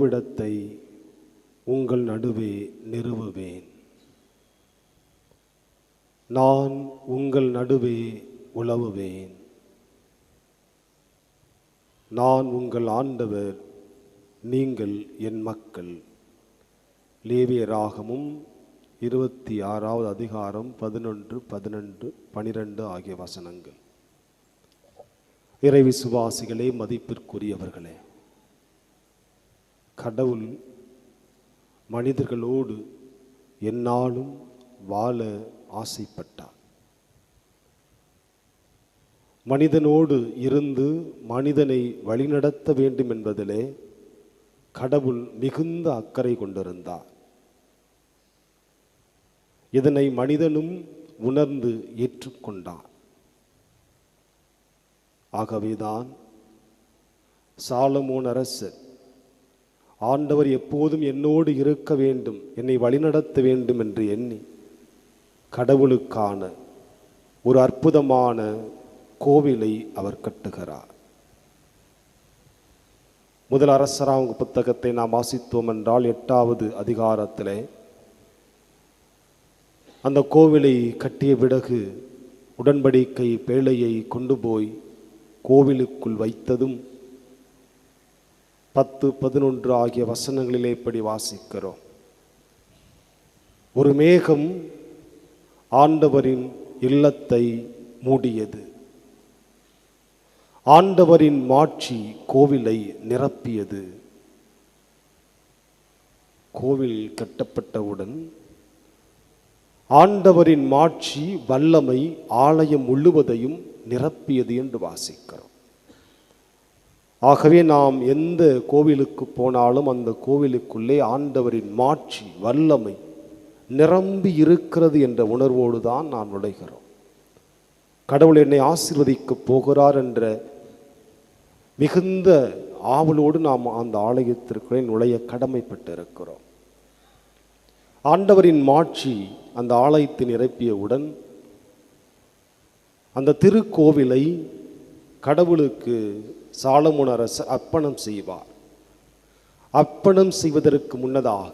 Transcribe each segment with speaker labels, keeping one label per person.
Speaker 1: என் உங்கள் நடுவே நிறுவுவேன். நான் உங்கள் நடுவே உழவுவேன் நான் உங்கள் ஆண்டவர் நீங்கள் என் மக்கள். லேவியராகமும் இருபத்தி ஆறாவது அதிகாரம் பதினொன்று பதினொன்று பனிரெண்டு ஆகிய வசனங்கள். இறை விசுவாசிகளே மதிப்பிற்குரியவர்களே கடவுள் மனிதர்களோடு என்னாலும் வாழ ஆசைப்பட்டார். மனிதனோடு இருந்து மனிதனை வழிநடத்த வேண்டும் என்பதிலே கடவுள் மிகுந்த அக்கறை கொண்டிருந்தார். இதனை மனிதனும் உணர்ந்து ஏற்றுக்கொண்டார். ஆகவேதான் சாலமோன் அரசர் ஆண்டவர் எப்போதும் என்னோடு இருக்க வேண்டும் என்னை வழிநடத்த வேண்டும் என்று எண்ணி கடவுளுக்கான ஒரு அற்புதமான கோவிலை அவர் கட்டுகிறார். முதல் அரசராங்க புத்தகத்தை நாம் வாசித்தோம் என்றால் எட்டாவது அதிகாரத்திலே அந்த கோவிலை கட்டிய பிறகு உடன்படிக்கை பேழையை கொண்டு போய் கோவிலுக்குள் வைத்ததும் பத்து பதினொன்று ஆகிய வசனங்களிலே இப்படி வாசிக்கிறோம். ஒரு மேகம் ஆண்டவரின் இல்லத்தை மூடியது. ஆண்டவரின் மாட்சி கோவிலை நிரப்பியது. கோவில் கட்டப்பட்டவுடன் ஆண்டவரின் மாட்சி வல்லமை ஆலயம் முழுவதையும் நிரப்பியது என்று வாசிக்கிறோம். ஆகவே நாம் எந்த கோவிலுக்கு போனாலும் அந்த கோவிலுக்குள்ளே ஆண்டவரின் மாட்சி வல்லமை நிரம்பி இருக்கிறது என்ற உணர்வோடு தான் நாம் நுழைகிறோம். கடவுள் என்னை ஆசீர்வதிக்கப் போகிறார் என்ற மிகுந்த ஆவலோடு நாம் அந்த ஆலயத்திற்குள்ளே நுழைய கடமைப்பட்டு இருக்கிறோம் ஆண்டவரின் மாட்சி அந்த ஆலயத்தை நிரப்பியவுடன் அந்த திருக்கோவிலை கடவுளுக்கு சாலமோன் அரசு அர்ப்பணம் செய்வார். அர்ப்பணம் செய்வதற்கு முன்னதாக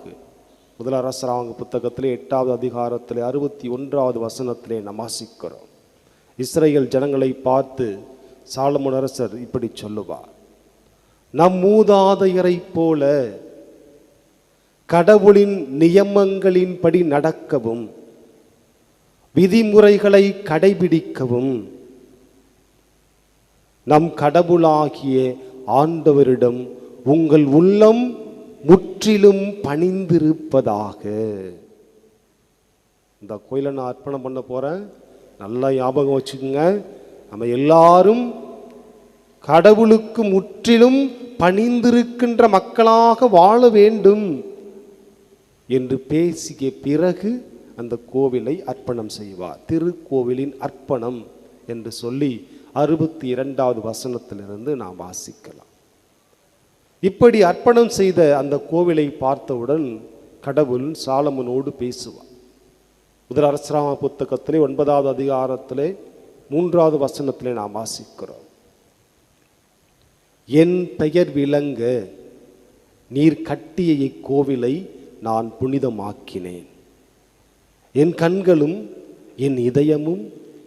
Speaker 1: முதலரசர் அவங்க புத்தகத்திலே எட்டாவது அதிகாரத்திலே அறுபத்தி ஒன்றாவது வசனத்திலே நாம் வாசிக்கிறோம். இஸ்ரேல் ஜனங்களை பார்த்து சாலமோன் அரசர் இப்படி சொல்லுவார். நம் மூதாதையரைப் போல கடவுளின் நியமங்களின்படி நடக்கவும் விதிமுறைகளை கடைபிடிக்கவும் நம் கடவுளாகிய ஆண்டவரிடம் உங்கள் உள்ளம் முற்றிலும் பணிந்திருப்பதாக. இந்த கோயிலை நான் அர்ப்பணம் பண்ண போறேன். நல்லா ஞாபகம் வச்சுக்கோங்க. நம்ம எல்லாரும் கடவுளுக்கு முற்றிலும் பணிந்திருக்கின்ற மக்களாக வாழ வேண்டும் என்று பேசிய பிறகு அந்த கோவிலை அர்ப்பணம் செய்வார். திருக்கோவிலின் அர்ப்பணம் என்று சொல்லி அறுபத்தி இரண்டாவது வசனத்திலிருந்து நாம் வாசிக்கலாம். இப்படி அர்ப்பணம் செய்த அந்த கோவிலை பார்த்தவுடன் கடவுள் சாலமனோடு பேசுவார். முதல் அரசராம புத்தகத்திலே ஒன்பதாவது அதிகாரத்திலே மூன்றாவது வசனத்திலே நாம் வாசிக்கிறோம். என் பெயர் விளங்க நீர் கட்டிய இக்கோவிலை நான் புனிதமாக்கினேன். என் கண்களும் என் இதயமும்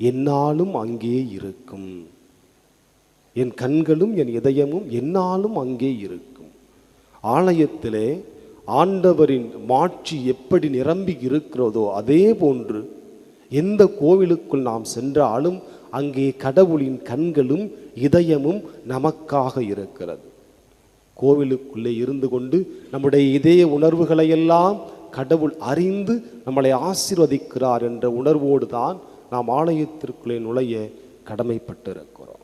Speaker 1: என்னாலும் அங்கே இருக்கும். என் கண்களும் என் இதயமும் என்னாலும் அங்கே இருக்கும். ஆலயத்திலே ஆண்டவரின் மாட்சி எப்படி நிரம்பி இருக்கிறதோ அதே போன்று எந்த கோவிலுக்குள் நாம் சென்றாலும் அங்கே கடவுளின் கண்களும் இதயமும் நமக்காக இருக்கிறது. கோவிலுக்குள்ளே இருந்து கொண்டு நம்முடைய இதய உணர்வுகளையெல்லாம் கடவுள் அறிந்து நம்மளை ஆசிர்வதிக்கிறார் என்ற உணர்வோடு தான் நாம் ஆலயத்திற்குள்ளே நுழைய கடமைப்பட்டிருக்கிறோம்.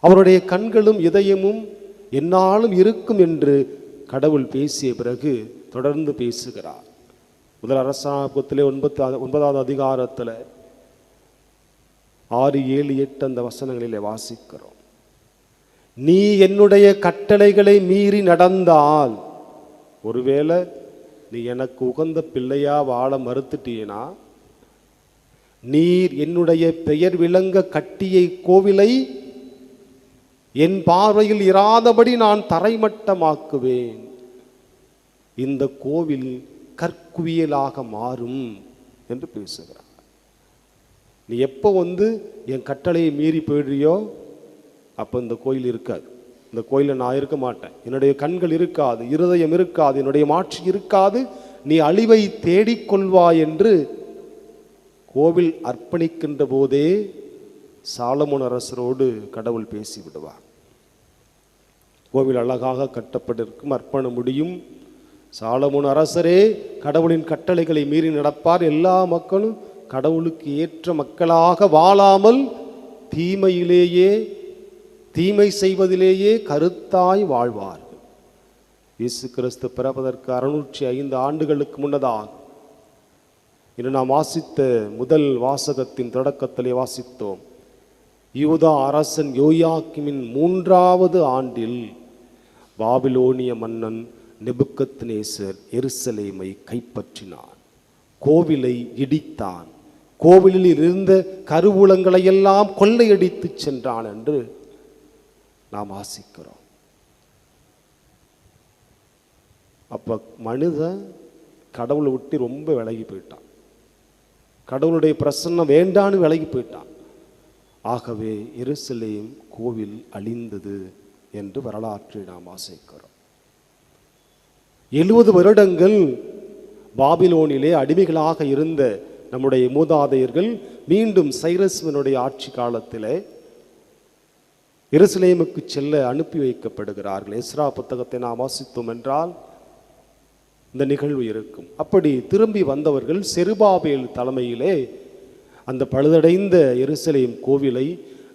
Speaker 1: அவருடைய கண்களும் இதயமும் என்னாலும் இருக்கும் என்று கடவுள் பேசிய பிறகு தொடர்ந்து பேசுகிறார். முதல் அரசாங்கத்திலே ஒன்பது ஒன்பதாவது அதிகாரத்தில் ஆறு ஏழு எட்டு அந்த வசனங்களிலே வாசிக்கிறோம். நீ என்னுடைய கட்டளைகளை மீறி நடந்தால் ஒருவேளை நீ எனக்கு உகந்த பிள்ளையா வாழ மறுத்துட்டீனா நீர் என்னுடைய பெயர் விளங்க கட்டிய கோவிலை என் பார்வையில் இராதபடி நான் தரைமட்டமாக்குவேன். இந்த கோவில் கற்குவியலாக மாறும் என்று பேசுகிறார். நீ எப்போ வந்து என் கட்டளையை மீறி போயிடுறியோ அப்போ இந்த கோயில் இருக்காது. இந்த கோயிலில் நான் இருக்க மாட்டேன். என்னுடைய கண்கள் இருக்காது இருதயம் இருக்காது என்னுடைய மாட்சி இருக்காது. நீ அழிவை தேடிக்கொள்வாய் என்று கோவில் அர்ப்பணிக்கின்ற போதே சாலமுன் அரசரோடு கடவுள் பேசி விடுவார் கோவில் அழகாக கட்டப்பட்டிருக்கும் அர்ப்பண முடியும். சாலமுன் அரசரே கடவுளின் கட்டளைகளை மீறி நடப்பார். எல்லா மக்களும் கடவுளுக்கு ஏற்ற மக்களாக வாழாமல் தீமையிலேயே தீமை செய்வதிலேயே கருத்தாய் வாழ்வார்கள். இயேசு கிறிஸ்து பிறப்பதற்கு அறுநூற்றி ஐந்து ஆண்டுகளுக்கு முன்னதாக இன்று நாம் வாசித்த முதல் வாசகத்தின் தொடக்கத்திலே வாசித்தோம். யூதா அரசன் யோயாக்கிமின் மூன்றாவது ஆண்டில் பாபிலோனிய மன்னன் நெபுக்கத்னேசர் எருசலேமை கைப்பற்றினான். கோவிலை இடித்தான். கோவிலில் இருந்த கருவூலங்களை எல்லாம் கொள்ளையடித்து சென்றான் என்று நாம் வாசிக்கிறோம். அப்ப மனிதன் கடவுளை விட்டு ரொம்ப விலகி போயிட்டான். கடவுளுடைய பிரசன்னம் வேண்டான்னு விலகி போயிட்டான். ஆகவே எருசலேம் கோவில் அழிந்தது என்று வரலாற்றை நாம் வாசிக்கிறோம் எழுபது வருடங்கள் பாபிலோனிலே அடிமைகளாக இருந்த நம்முடைய மூதாதையர்கள் மீண்டும் சைரஸ்வனுடைய ஆட்சி காலத்திலே எருசலேமுக்கு செல்ல அனுப்பி வைக்கப்படுகிறார்கள். எஸ்ரா புத்தகத்தை நாம் வாசித்தோம் என்றால் இந்த நிகழ்வு இருக்கும். அப்படி திரும்பி வந்தவர்கள் செருபாபேல் தலைமையிலே அந்த பழுதடைந்த எருசலேம் கோவிலை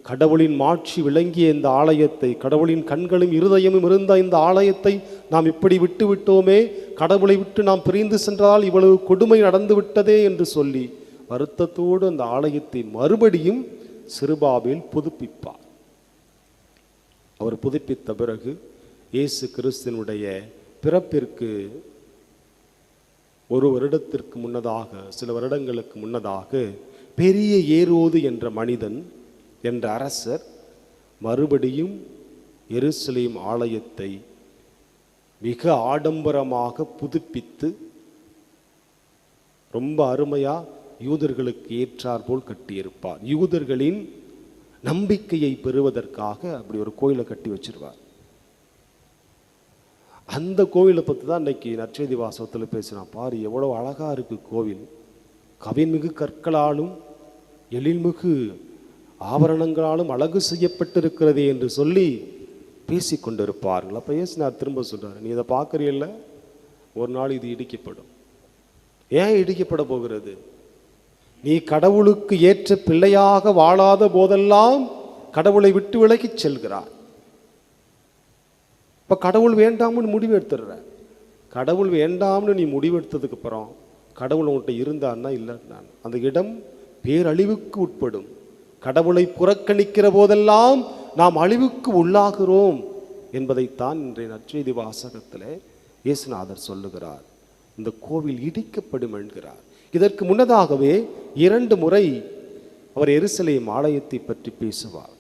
Speaker 1: கடவுளின் மாட்சி விளங்கிய இந்த ஆலயத்தை கடவுளின் கண்களும் இருதயமும் இருந்த இந்த ஆலயத்தை நாம் இப்படி விட்டு விட்டோமே கடவுளை விட்டு நாம் பிரிந்து சென்றால் இவ்வளவு கொடுமை நடந்து விட்டதே என்று சொல்லி வருத்தத்தோடு அந்த ஆலயத்தை மறுபடியும் சிறுபாபில் புதுப்பிப்பார். அவர் புதுப்பித்த பிறகு இயேசு கிறிஸ்தினுடைய பிறப்பிற்கு ஒரு வருடத்திற்கு முன்னதாக சில வருடங்களுக்கு முன்னதாக பெரிய ஏரோது என்ற மனிதன் என்ற அரசர் மறுபடியும் எருசலேம் ஆலயத்தை மிக ஆடம்பரமாக புதுப்பித்து ரொம்ப அருமையாக யூதர்களுக்கு ஏற்றாற்போல் கட்டியிருப்பார். யூதர்களின் நம்பிக்கையை பெறுவதற்காக அப்படி ஒரு கோயிலை கட்டி வச்சிருவார். அந்த கோவிலை பற்றி தான் இன்றைக்கி நற்செய்தி வாசகத்தில் பேசுகிறான் பாரு எவ்வளோ அழகாக இருக்கு கோவில். கவின்மிகு கற்களாலும் எழில்மிகு ஆபரணங்களாலும் அழகு செய்யப்பட்டிருக்கிறதே என்று சொல்லி பேசி கொண்டிருப்பார்கள். அப்போ ஏசுனார் திரும்ப சொல்கிறார் நீ இதை பார்க்குறீல்ல ஒரு நாள் இது இடிக்கப்படும். ஏன் இடிக்கப்பட போகிறது? நீ கடவுளுக்கு ஏற்ற பிள்ளையாக வாழாத போதெல்லாம் கடவுளை விட்டு விலகிச் செல்கிறார் இப்போ கடவுள் வேண்டாம்னு முடிவு எடுத்துடுற கடவுள் வேண்டாம்னு நீ முடிவெடுத்ததுக்கு அப்புறம் கடவுள் உன்கிட்ட இருந்தான்னா இல்லை நான் அந்த இடம் பேரழிவுக்கு உட்படும். கடவுளை புறக்கணிக்கிற போதெல்லாம் நாம் அழிவுக்கு உள்ளாகிறோம் என்பதைத்தான் இன்றைய நற்செய்தி வாசகத்தில் இயேசுநாதர் சொல்லுகிறார். இந்த கோவில் இடிக்கப்படும் என்கிறார். இதற்கு முன்னதாகவே இரண்டு முறை அவர் எருசலேம் ஆலயத்தை பற்றி பேசுவார்.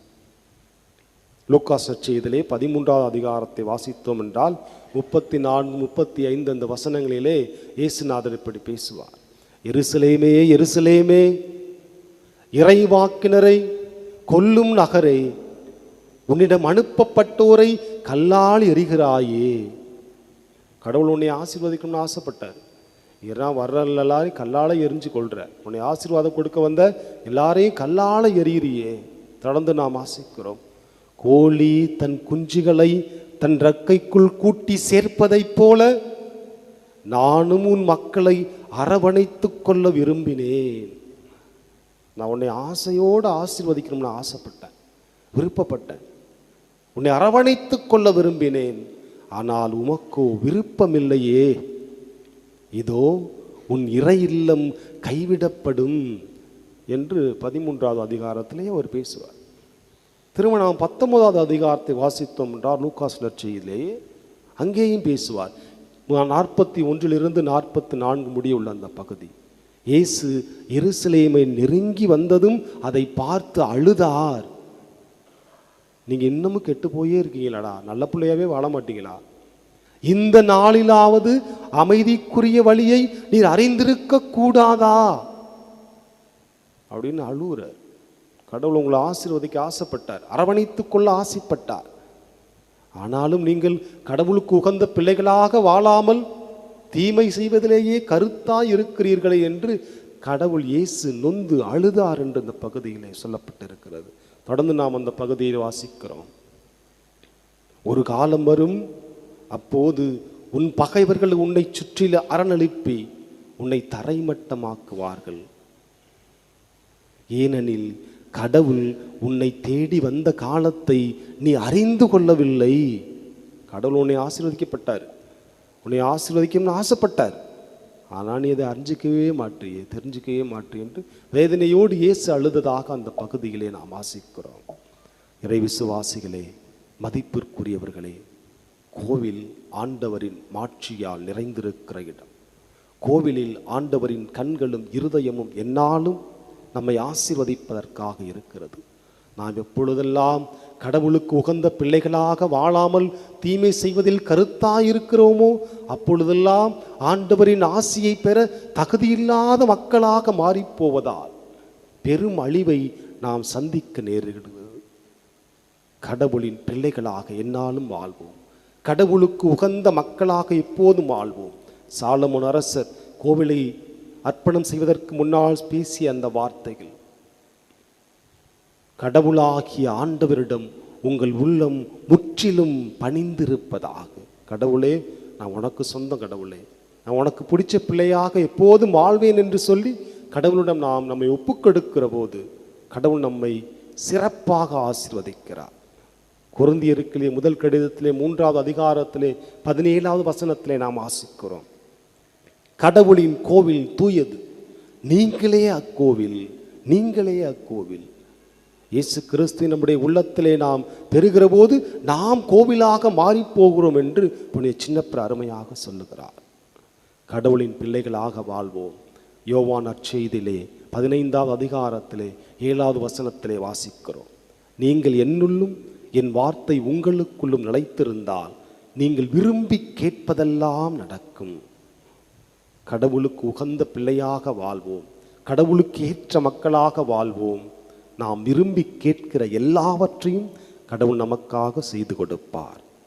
Speaker 1: லூக்கா நற்செய்தியிலே பதிமூன்றாவது அதிகாரத்தை வாசித்தோம் என்றால் முப்பத்தி நான்கு முப்பத்தி ஐந்து அந்த வசனங்களிலே இயேசுநாதர் இப்படி பேசுவார். எருசலேமே எருசலேமே இறைவாக்கினரை கொல்லும் நகரை உன்னிடம் அனுப்பப்பட்டோரை கல்லால் எரிகிறாயே. கடவுள் உன்னை ஆசீர்வதிக்கணும்னு ஆசைப்பட்டார். ஏன்னா வர்ற எல்லாரையும் கல்லால் எரிஞ்சு கொள்ற உன்னை ஆசீர்வாதம் கொடுக்க வந்த எல்லாரையும் கல்லால் எரியிறியே. தொடர்ந்து நாம் ஆசிக்கிறோம். கோழி தன் குஞ்சுகளை தன் ரக்கைக்குள் கூட்டி சேர்ப்பதைப் போல நானும் உன் மக்களை அரவணைத்து கொள்ள விரும்பினேன். நான் உன்னை ஆசையோடு ஆசீர்வதிக்கணும்னு ஆசைப்பட்டேன் விருப்பப்பட்டேன். உன்னை அரவணைத்து கொள்ள விரும்பினேன் ஆனால் உமக்கோ விருப்பமில்லையே. இதோ உன் இறை இல்லம் கைவிடப்படும் என்று பதிமூன்றாவது அதிகாரத்திலே அவர் பேசுவார். திருமணம் பத்தொன்பதாவது அதிகாரத்தை வாசித்தோம் என்றார் லூக்காஸ் நற்செய்தியிலே அங்கேயும் பேசுவார். நாற்பத்தி ஒன்றிலிருந்து நாற்பத்தி நான்கு முடிய உள்ள அந்த பகுதி. இயேசு எருசலேமை நெருங்கி வந்ததும் அதை பார்த்து அழுதார். நீங்கள் இன்னமும் கெட்டு போயே இருக்கீங்களாடா? நல்ல பிள்ளையாவே வாழ மாட்டீங்களா? இந்த நாளிலாவது அமைதிக்குரிய வழியை நீர் அறிந்திருக்க கூடாதா அப்படின்னு அழுகுறார் கடவுள் உங்களை ஆசீர்வதிக்க ஆசைப்பட்டார் அரவணைத்துக் கொள்ள ஆசைப்பட்டார். ஆனாலும் நீங்கள் கடவுளுக்கு உகந்த பிள்ளைகளாக வாழாமல் தீமை செய்வதிலேயே கருத்தாய் இருக்கிறீர்களே என்று கடவுள் இயேசு நொந்து அழுதார் என்று இந்த பகுதியிலே சொல்லப்பட்டிருக்கிறது. தொடர்ந்து நாம் அந்த பகுதியை வாசிக்கிறோம். ஒரு காலம் வரும் அப்போது உன் பகைவர்கள் உன்னை சுற்றில அரணளிப்பி உன்னை தரைமட்டமாக்குவார்கள். ஏனெனில் கடவுள் உன்னை தேடி வந்த காலத்தை நீ அறிந்து கொள்ளவில்லை. கடவுள் உன்னை ஆசீர்வதிக்கப்பட்டார். உன்னை ஆசீர்வதிக்கணும்னு ஆசைப்பட்டார். ஆனால் நீ அதை அறிஞ்சிக்கவே மாற்றியே தெரிஞ்சிக்கவே மாற்றியே என்று வேதனையோடு இயேசு அழுததாக அந்த பகுதியிலே நாம் ஆசிக்கிறோம் இறை விசுவாசிகளே மதிப்பிற்குரியவர்களே கோவில் ஆண்டவரின் மாட்சியால் நிறைந்திருக்கிற இடம். கோவிலில் ஆண்டவரின் கண்களும் இருதயமும் என்னாலும் நம்மை ஆசீர்வதிப்பதற்காக இருக்கிறது. நாம் எப்பொழுதெல்லாம் கடவுளுக்கு உகந்த பிள்ளைகளாக வாழாமல் தீமை செய்வதில் கருத்தாயிருக்கிறோமோ அப்பொழுதெல்லாம் ஆண்டவரின் ஆசியை பெற தகுதியில்லாத மக்களாக மாறிப்போவதால் பெரும் அழிவை நாம் சந்திக்க நேரிடுகிறது கடவுளின் பிள்ளைகளாக என்னாலும் வாழ்வோம். கடவுளுக்கு உகந்த மக்களாக எப்போதும் வாழ்வோம். சாலமுன் அரசர் கோவிலை அர்ப்பணம் செய்வதற்கு முன்னால் பேசிய அந்த வார்த்தைகள். கடவுளாகிய ஆண்டவரிடம் உங்கள் உள்ளம் முற்றிலும் பணிந்திருப்பதாக. கடவுளே நான் உனக்கு சொந்த கடவுளே. நான் உனக்கு பிடிச்ச பிள்ளையாக எப்போதும் வாழ்வேன் என்று சொல்லி கடவுளிடம் நாம் நம்மை ஒப்புக்கொடுக்கிற போது கடவுள் நம்மை சிறப்பாக ஆசிர்வதிக்கிறார். குருந்தியருக்கிலே முதல் கடிதத்திலே மூன்றாவது அதிகாரத்திலே பதினேழாவது வசனத்திலே நாம் ஆசிக்கிறோம் கடவுளின் கோவில் தூயது. நீங்களே அக்கோவில் நீங்களே அக்கோவில். இயேசு கிறிஸ்து நம்முடைய உள்ளத்திலே நாம் பெறுகிற போது நாம் கோவிலாக மாறிப் போகிறோம் என்று புனித சின்னப்பர் அருமையாக சொல்லுகிறார். கடவுளின் பிள்ளைகளாக வாழ்வோம். யோவான் அச்செய்திலே பதினைந்தாவது அதிகாரத்திலே ஏழாவது வசனத்திலே வாசிக்கிறோம். நீங்கள் என்னுள்ளும் என் வார்த்தை உங்களுக்குள்ளும் நிலைத்திருந்தால் நீங்கள் விரும்பி கேட்பதெல்லாம் நடக்கும். கடவுளுக்கு உகந்த பிள்ளையாக வாழ்வோம். கடவுளுக்கு ஏற்ற மக்களாக வாழ்வோம். நாம் விரும்பி கேட்கிற எல்லாவற்றையும் கடவுள் நமக்காக செய்து கொடுப்பார்.